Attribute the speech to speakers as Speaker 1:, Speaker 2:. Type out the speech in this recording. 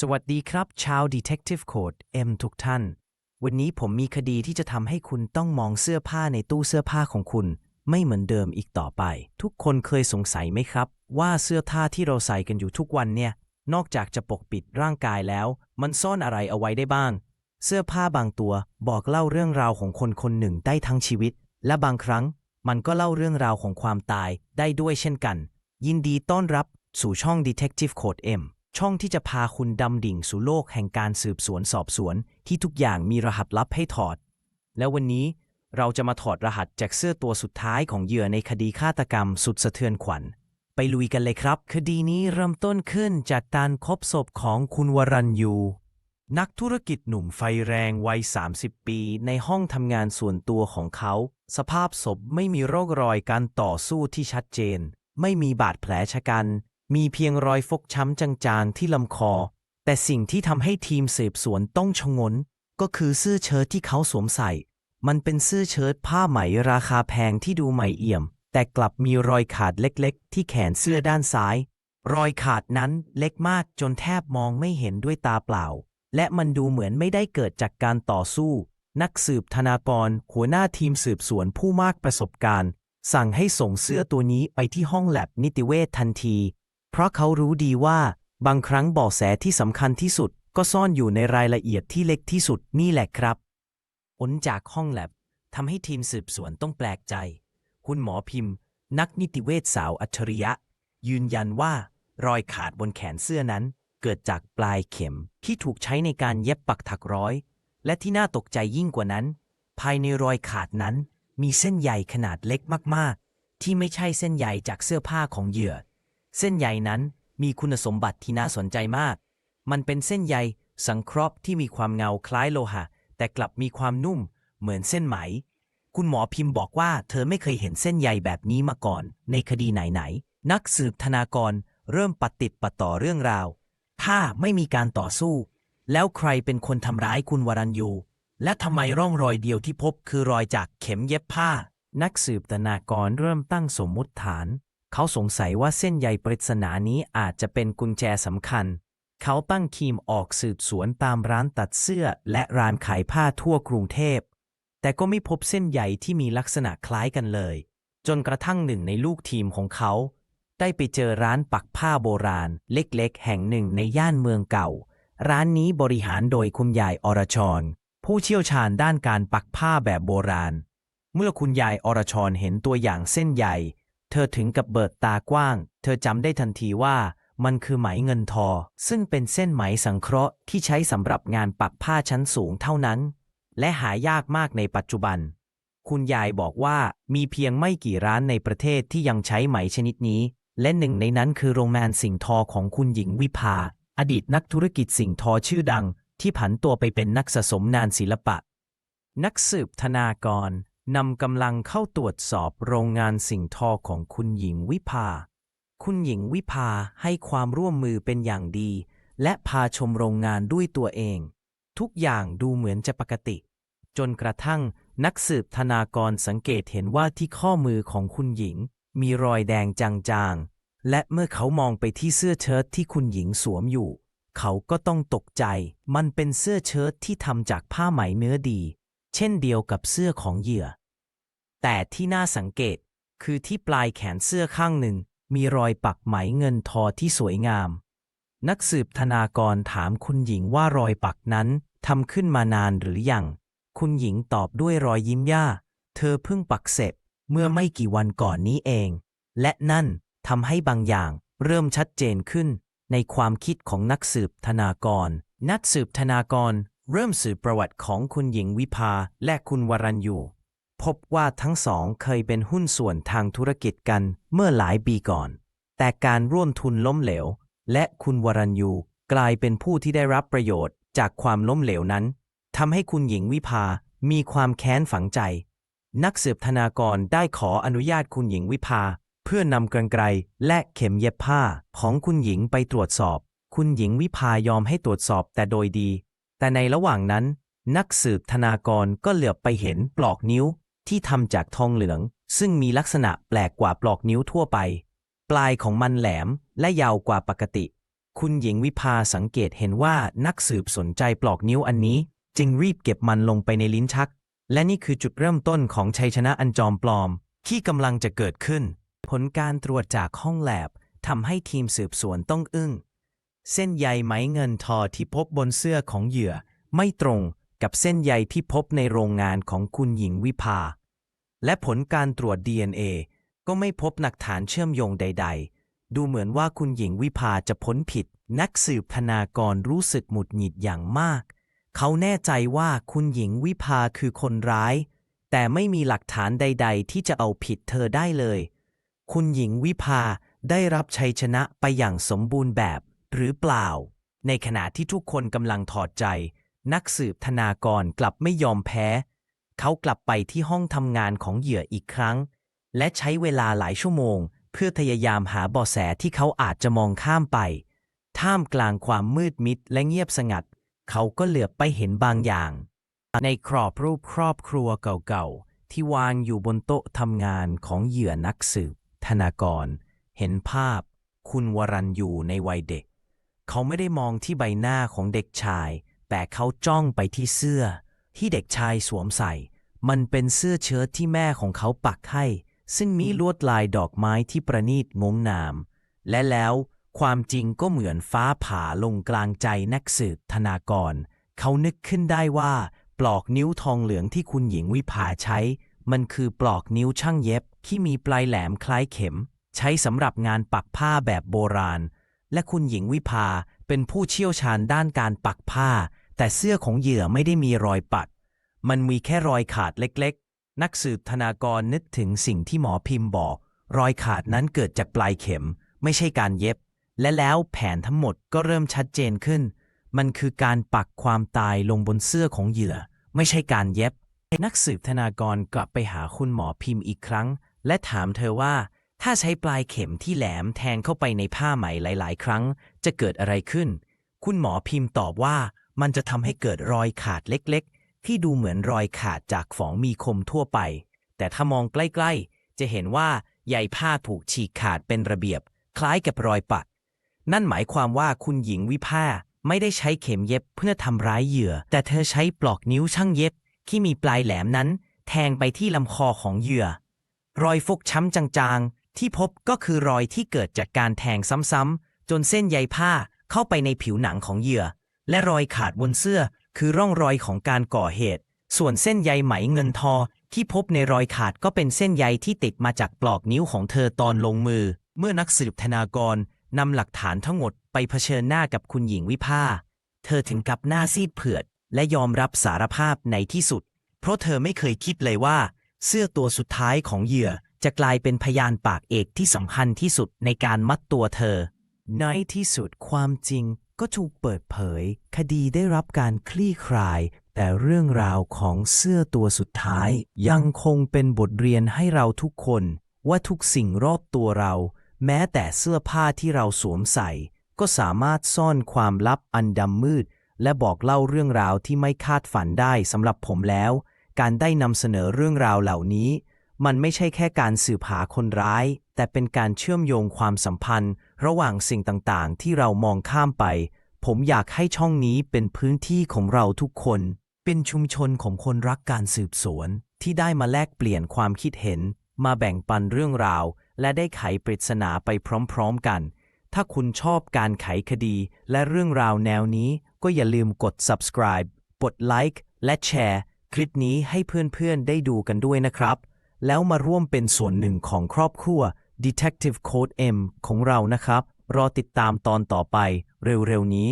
Speaker 1: สวัสดีครับชาว Detective Code M ทุกท่าน วันนี้ผมมีคดีที่จะทำให้คุณต้องมองเสื้อผ้าในตู้เสื้อผ้าของคุณ ไม่เหมือนเดิมอีกต่อไป ทุกคนเคยสงสัยไหมครับ ว่าเสื้อผ้าที่เราใส่กันอยู่ทุกวันเนี่ย นอกจากจะปกปิดร่างกายแล้ว มันซ่อนอะไรเอาไว้ได้บ้าง เสื้อผ้าบางตัวบอกเล่าเรื่องราวของคนคนหนึ่งได้ทั้งชีวิต และบางครั้ง มันก็เล่าเรื่องราวของความตายได้ด้วยเช่นกัน ยินดีต้อนรับสู่ช่อง Detective Code M ช่องที่จะพาคุณดำดิ่งสู่โลกแห่งการสืบสวนสอบสวน ที่ทุกอย่างมีรหัสลับให้ถอด แล้ววันนี้เราจะมาถอดรหัสจากเสื้อตัวสุดท้ายของเหยื่อในคดีฆาตกรรมสุดสะเทือนขวัญ ไปลุยกันเลยครับ คดีนี้เริ่มต้นขึ้นจากการพบศพของคุณวรัญยู นักธุรกิจหนุ่มไฟแรงวัย 30 ปี ในห้องทำงานส่วนตัวของเขา สภาพศพไม่มีร่องรอยการต่อสู้ที่ชัดเจน ไม่มีบาดแผลชะกัน มีเพียงรอยฟกช้ำจางๆที่ลำคอ แต่สิ่งที่ทำให้ทีมสืบสวนต้องชงน ก็คือเสื้อเชิ้ตที่เขาสวมใส่ มันเป็นเสื้อเชิ้ตผ้าไหมราคาแพงที่ดูใหม่เอี่ยม แต่กลับมีรอยขาดเล็กๆ ที่แขนเสื้อด้านซ้าย รอยขาดนั้นเล็กมากจนแทบมองไม่เห็นด้วยตาเปล่า และมันดูเหมือนไม่ได้เกิดจากการต่อสู้ นักสืบธนากร หัวหน้าทีมสืบสวนผู้มากประสบการณ์ สั่งให้ส่งเสื้อตัวนี้ไปที่ห้องแลบนิติเวชทันที เพราะเขารู้ดีว่า บางครั้งเบาะแสที่สำคัญที่สุด ก็ซ่อนอยู่ในรายละเอียดที่เล็กที่สุดนี่แหละครับผลจากห้องแลบทำให้ทีมสืบสวนต้องแปลกใจ คุณหมอพิมพ์ นักนิติเวชสาวอัจฉริยะ ยืนยันว่า รอยขาดบนแขนเสื้อนั้น เกิดจากปลายเข็มที่ถูกใช้ในการเย็บปักถักร้อย และที่น่าตกใจยิ่งกว่านั้น ภายในรอยขาดนั้น มีเส้นใยขนาดเล็กมาก ๆ ที่ไม่ใช่เส้นใยจากเสื้อผ้าของเหยื่อ เส้นใยนั้นมีคุณสมบัติที่น่าสนใจมาก มันเป็นเส้นใยสังเคราะห์ที่มีความเงาคล้ายโลหะ แต่กลับมีความนุ่มเหมือนเส้นไหม คุณหมอพิมพ์บอกว่าเธอไม่เคยเห็นเส้นใยแบบนี้มาก่อน ในคดีไหนๆ นักสืบธนากรเริ่มปัดติดปัดต่อเรื่องราว ถ้าไม่มีการต่อสู้ แล้วใครเป็นคนทำร้ายคุณวรัญยู และทำไมร่องรอยเดียวที่พบคือรอยจากเข็มเย็บผ้า นักสืบธนากรเริ่มตั้งสมมุติฐาน เขาสงสัยว่าเส้นใยปริศนานี้อาจจะเป็นกุญแจสำคัญ เขาตั้งทีมออกสืบสวนตามร้านตัดเสื้อและร้านขายผ้าทั่วกรุงเทพ แต่ก็ไม่พบเส้นใยที่มีลักษณะคล้ายกันเลย จนกระทั่งหนึ่งในลูกทีมของเขา ได้ไปเจอร้านปักผ้าโบราณ เล็กๆ แห่งหนึ่งในย่านเมืองเก่า ร้านนี้บริหารโดยคุณยายอรชร ผู้เชี่ยวชาญด้านการปักผ้าแบบโบราณ เมื่อคุณยายอรชรเห็นตัวอย่างเส้นใย เธอถึงกับเบิดตากว้าง เธอจำได้ทันทีว่ามันคือไหมเงินทอ ซึ่งเป็นเส้นไหมสังเคราะห์ที่ใช้สำหรับงานปักผ้าชั้นสูงเท่านั้น และหายากมากในปัจจุบัน คุณยายบอกว่ามีเพียงไม่กี่ร้านในประเทศที่ยังใช้ไหมชนิดนี้ และหนึ่งในนั้นคือโรงงานสิ่งทอของคุณหญิงวิภา อดีตนักธุรกิจสิ่งทอชื่อดัง ที่ผันตัวไปเป็นนักสะสมนานศิลปะ นักสืบธนากร นำกำลังเข้าตรวจสอบโรงงานสิ่งทอของคุณหญิงวิภา คุณหญิงวิภาให้ความร่วมมือเป็นอย่างดี และพาชมโรงงานด้วยตัวเอง ทุกอย่างดูเหมือนจะปกติ จนกระทั่งนักสืบธนากรสังเกตเห็นว่าที่ข้อมือของคุณหญิง มีรอยแดงจางๆ และเมื่อเขามองไปที่เสื้อเชิ้ตที่คุณหญิงสวมอยู่ เขาก็ต้องตกใจ มันเป็นเสื้อเชิ้ตที่ทำจากผ้าไหมเนื้อดี เช่นเดียวกับเสื้อของเหยื่อ แต่ที่น่าสังเกตคือที่ปลายแขนเสื้อข้างหนึ่ง มีรอยปักไหมเงินทอที่สวยงาม นักสืบธนากรถามคุณหญิงว่ารอยปักนั้นทำขึ้นมานานหรือยัง คุณหญิงตอบด้วยรอยยิ้มย่า เธอเพิ่งปักเสร็จเมื่อไม่กี่วันก่อนนี้เอง และนั่นทำให้บางอย่างเริ่มชัดเจนขึ้นในความคิดของนักสืบธนากร นักสืบธนากร เริ่มสืบประวัติของคุณหญิงวิภาและคุณวรัญยูพบว่าทั้งสองเคยเป็นหุ้นส่วนทางธุรกิจกันเมื่อหลายปีก่อน แต่การร่วมทุนล้มเหลว และคุณวรัญยูกลายเป็นผู้ที่ได้รับประโยชน์จากความล้มเหลวนั้นทำให้คุณหญิงวิภามีความแค้นฝังใจ นักสืบธนากรได้ขออนุญาตคุณหญิงวิภา เพื่อนำกรรไกรและเข็มเย็บผ้าของคุณหญิงไปตรวจสอบ คุณหญิงวิภายอมให้ตรวจสอบแต่โดยดี แต่ในระหว่างนั้น นักสืบธนากรก็เหลือบไปเห็นปลอกนิ้วที่ทำจากทองเหลือง ซึ่งมีลักษณะแปลกกว่าปลอกนิ้วทั่วไป ปลายของมันแหลมและยาวกว่าปกติ คุณหญิงวิภาสังเกตเห็นว่านักสืบสนใจปลอกนิ้วอันนี้ จึงรีบเก็บมันลงไปในลิ้นชัก และนี่คือจุดเริ่มต้นของชัยชนะอันจอมปลอม ที่กำลังจะเกิดขึ้น ผลการตรวจจากห้องแลบทำให้ทีมสืบสวนต้องอึ้ง เส้นใยไหมเงินทอที่พบบนเสื้อของเหยื่อ ไม่ตรงกับเส้นใยที่พบในโรงงานของคุณหญิงวิภา และผลการตรวจ DNA ก็ไม่พบหลักฐานเชื่อมโยงใด ๆ ดูเหมือนว่าคุณหญิงวิภาจะพ้นผิด นักสืบธนากรรู้สึกหมุดหงิดอย่างมาก เขาแน่ใจว่าคุณหญิงวิภาคือคนร้าย แต่ไม่มีหลักฐานใด ๆ ที่จะเอาผิดเธอได้เลย คุณหญิงวิภาได้รับชัยชนะไปอย่างสมบูรณ์แบบ หรือเปล่า ในขณะที่ทุกคนกำลังถอดใจ นักสืบธนากรกลับไม่ยอมแพ้ เขากลับไปที่ห้องทำงานของเหยื่ออีกครั้ง และใช้เวลาหลายชั่วโมง เพื่อพยายามหาเบาะแสที่เขาอาจจะมองข้ามไป ท่ามกลางความมืดมิดและเงียบสงัด เขาก็เหลือบไปเห็นบางอย่าง ในกรอบรูปครอบครัวเก่าๆที่วางอยู่บนโต๊ะทำงานของเหยื่อนักสืบธนากร เห็นภาพ คุณวรันยูในวัยเด็ก เขาไม่ได้มองที่ใบหน้าของเด็กชาย แต่เขาจ้องไปที่เสื้อ ที่เด็กชายสวมใส่ มันเป็นเสื้อเชิ้ตที่แม่ของเขาปักให้ ซึ่งมีลวดลายดอกไม้ที่ประณีตงงงาม และแล้วความจริงก็เหมือนฟ้าผ่าลงกลางใจนักสืบธนากร เขานึกขึ้นได้ว่า ปลอกนิ้วทองเหลืองที่คุณหญิงวิภาใช้ มันคือปลอกนิ้วช่างเย็บที่มีปลายแหลมคล้ายเข็ม ใช้สำหรับงานปักผ้าแบบโบราณ และคุณหญิงวิภาเป็นผู้เชี่ยวชาญด้านการปักผ้า แต่เสื้อของเหยื่อไม่ได้มีรอยปัก มันมีแค่รอยขาดเล็กๆ นักสืบธนากรนึกถึงสิ่งที่หมอพิมพ์บอก รอยขาดนั้นเกิดจากปลายเข็ม ไม่ใช่การเย็บ และแล้วแผนทั้งหมดก็เริ่มชัดเจนขึ้น มันคือการปักความตายลงบนเสื้อของเหยื่อ ไม่ใช่การเย็บนักสืบธนากรกลับไปหาคุณหมอพิมพ์อีกครั้ง และถามเธอว่า ถ้าใช้ปลายเข็มที่แหลมแทงเข้าไปในผ้าไหมหลาย ๆ ครั้ง จะเกิดอะไรขึ้น คุณหมอพิมพ์ตอบว่ามันจะทำให้เกิดรอยขาดเล็ก ๆ ที่ดูเหมือนรอยขาดจากฝองมีคมทั่วไป แต่ถ้ามองใกล้ ๆ จะเห็นว่าใยผ้าถูกฉีกขาดเป็นระเบียบ คล้ายกับรอยปักนั่นหมายความว่าคุณหญิงวิภาไม่ได้ใช้เข็มเย็บเพื่อทำร้ายเหยื่อ แต่เธอใช้ปลอกนิ้วช่างเย็บ ที่มีปลายแหลมนั้น แทงไปที่ลำคอของเหยื่อ รอยฟกช้ำจางๆ ที่พบก็คือรอยที่เกิดจากการแทงซ้ำๆจนเส้นใยผ้าเข้าไปในผิวหนังของเหยื่อ และรอยขาดบนเสื้อคือร่องรอยของการก่อเหตุ ส่วนเส้นใยไหมเงินทอที่พบในรอยขาดก็เป็นเส้นใยที่ติดมาจากปลอกนิ้วของเธอตอนลงมือ เมื่อนักสืบธนากรนำหลักฐานทั้งหมดไปเผชิญหน้ากับคุณหญิงวิภาเธอถึงกับหน้าซีดเผือด และยอมรับสารภาพในที่สุด เพราะเธอไม่เคยคิดเลยว่า เสื้อตัวสุดท้ายของเหยื่อ จะกลายเป็นพยานปากเอกที่สำคัญที่สุดในการมัดตัวเธอ ในที่สุดความจริงก็ถูกเปิดเผย คดีได้รับการคลี่คลาย แต่เรื่องราวของเสื้อตัวสุดท้าย ยังคงเป็นบทเรียนให้เราทุกคน ว่าทุกสิ่งรอบตัวเรา แม้แต่เสื้อผ้าที่เราสวมใส่ ก็สามารถซ่อนความลับอันดำมืด และบอกเล่าเรื่องราวที่ไม่คาดฝันได้สำหรับผมแล้ว การได้นำเสนอเรื่องราวเหล่านี้ มันไม่ใช่แค่การสืบหาคนร้าย แต่เป็นการเชื่อมโยงความสัมพันธ์ ระหว่างสิ่งต่างๆ ที่เรามองข้ามไป ผมอยากให้ช่องนี้เป็นพื้นที่ของเราทุกคน เป็นชุมชนของคนรักการสืบสวน ที่ได้มาแลกเปลี่ยนความคิดเห็น มาแบ่งปันเรื่องราว และได้ไขปริศนาไปพร้อมๆกัน ถ้าคุณชอบการไขคดี และเรื่องราวแนวนี้ ก็อย่าลืมกด subscribe กดไลค์และแชร์คลิปนี้ให้เพื่อนๆได้ดูกันด้วยนะครับ แล้วมาร่วมเป็นส่วนหนึ่งของครอบครัว Detective Code M ของเรานะครับ รอติดตามตอนต่อไปเร็วๆนี้